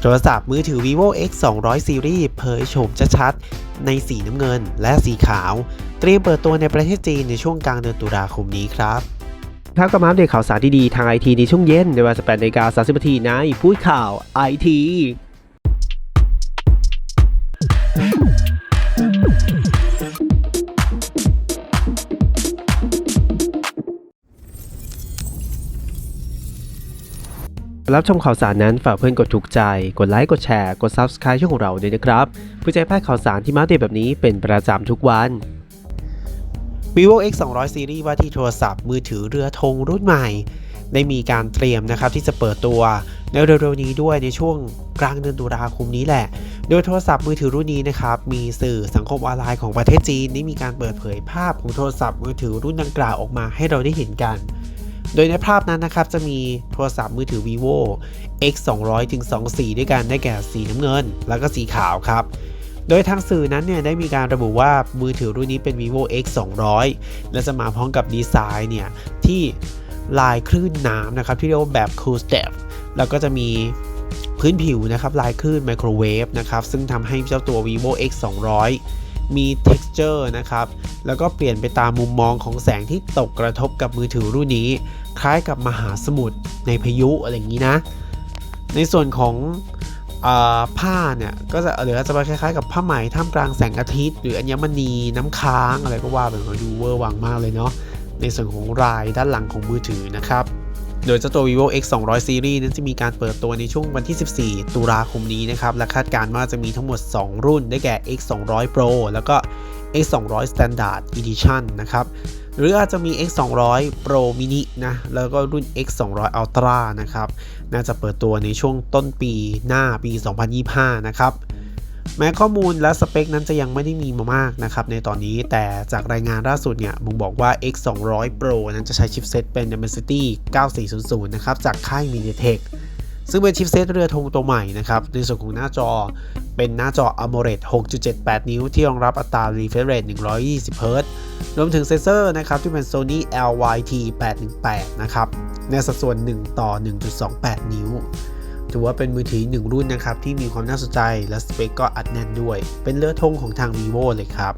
โทรศัพท์มือถือ vivo x 2 0 0 series เผยโฉมชัดๆในสีน้ำเงินและสีขาว เตรียมเปิดตัวในประเทศจีนในช่วงกลางเดือนตุลาคมนี้ครับครับก็มาอัปเดตข่าวสารดีๆ ทางไอทีในช่วงเย็นในเวลา18นาฬิกา30นาทีในพูดข่าวไอที รับชมข่าวสารนั้นฝากเพื่อนกดถูกใจ กดไลค์ กดแชร์ กด Subscribe ช่องของเราด้วยนะครับเพื่อจะให้พลาดข่าวสารที่มาเดตแบบนี้เป็นประจำทุกวัน vivo x 2 0 0 series ว่าที่โทรศัพท์มือถือเรือธงรุ่นใหม่ ได้มีการเตรียมนะครับที่จะเปิดตัวในเร็วๆนี้ด้วยในช่วงกลางเดือนตุลาคมนี้แหละ โดยโทรศัพท์มือถือรุ่นนี้นะครับ มีสื่อสังคมออนไลน์ของประเทศจีน ได้มีการเปิดเผยภาพของโทรศัพท์มือถือรุ่นดังกล่าวออกมาให้เราได้เห็นกัน โดยในภาพนั้นนะครับจะมีโทรศัพท์มือถือ vivo x 2 0 0ถึง2สีด้วยกันได้แก่สีน้ำเงิน แล้วก็สีขาวครับ โดยทางสื่อนั้นเนี่ยได้มีการระบุว่ามือถือรุ่นนี้เป็น vivo x 200และจะมาพร้อมกับดีไซน์เนี่ยที่ลายคลื่นน้ำนะครับที่เรียกว่าแบบ cool step แล้วก็จะมีพื้นผิวนะครับลายคลื่นไมโครเวฟนะครับซึ่งทำให้เจ้าตัว vivo x 200 มี texture นะครับ แล้วก็เปลี่ยนไปตามมุมมองของแสงที่ตกกระทบกับมือถือรุ่นนี้ คล้ายกับมหาสมุทรในพายุอะไรอย่างนี้นะ ในส่วนของอผ้าเนี่ยก็จะหรืออาจจะคล้ายๆ กับผ้าไหมท่ามกลางแสงอาทิตย์ หรืออัญมณีน้ำค้างอะไรก็ว่าไปดูเวอร์วังมากเลยเนาะในส่วนของรายด้านหลังของมือถือนะครับ โดยเจ้าตัว vivo x 2 0 0 series นั้นจะมีการเปิดตัวในช่วงวันที่ 14 ตุลาคมนี้นะครับ และคาดการณ์ว่าจะมีทั้งหมด 2 รุ่น ได้แก่ x 2 0 0 pro แล้วก็ x 2 0 0 standard edition นะครับ หรืออาจจะมี x 2 0 0 pro mini นะ แล้วก็รุ่น x 2 0 0 ultra นะครับ น่าจะเปิดตัวในช่วงต้นปีหน้าปี 2025 นะครับ แม้ข้อมูลและสเปคนั้นจะยังไม่ได้มีมามากนะครับในตอนนี้แต่จากรายงานล่าสุดเนี่ยบ่งบอกว่า X 2 0 0 Pro นั้นจะใช้ชิปเซตเป็น Dimensity 9400 นะครับ จากค่าย MediaTek ซึ่งเป็นชิปเซตเรือธงตัวใหม่นะครับในส่วนของหน้าจอเป็นหน้าจอ AMOLED 6.78 นิ้ว ที่รองรับอัตรา refresh rate 120 Hz รวมถึงเซนเซอร์นะครับที่เป็น Sony LYT 818 นะครับในสัดส่วน 1 ต่อ 1.28 นิ้ว ถือว่าเป็นมือถือหนึ่งรุ่นนะครับที่มีความน่าสนใจและสเปคก็อัดแน่นด้วย เป็นเลือดธงของทาง vivo เลยครับ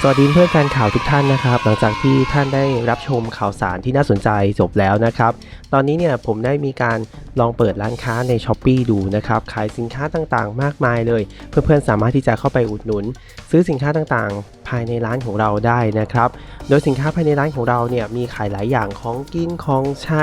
สวัสดีเพื่อนแฟนข่าวทุกท่านนะครับ หลังจากที่ท่านได้รับชมข่าวสารที่น่าสนใจจบแล้วนะครับ ตอนนี้เนี่ยผมได้มีการลองเปิดร้านค้าใน s h อ p e e ดูนะครับขายสินค้าต่างๆ มากมายเลย เพื่อนๆสามารถที่จะเข้าไปอุดหนุน ซื้อสินค้าต่างๆ ภายในร้านของเราได้นะครับ โดยสินค้าภายในร้านของเราเนี่ยมีขายหลายอย่างของกินของใช้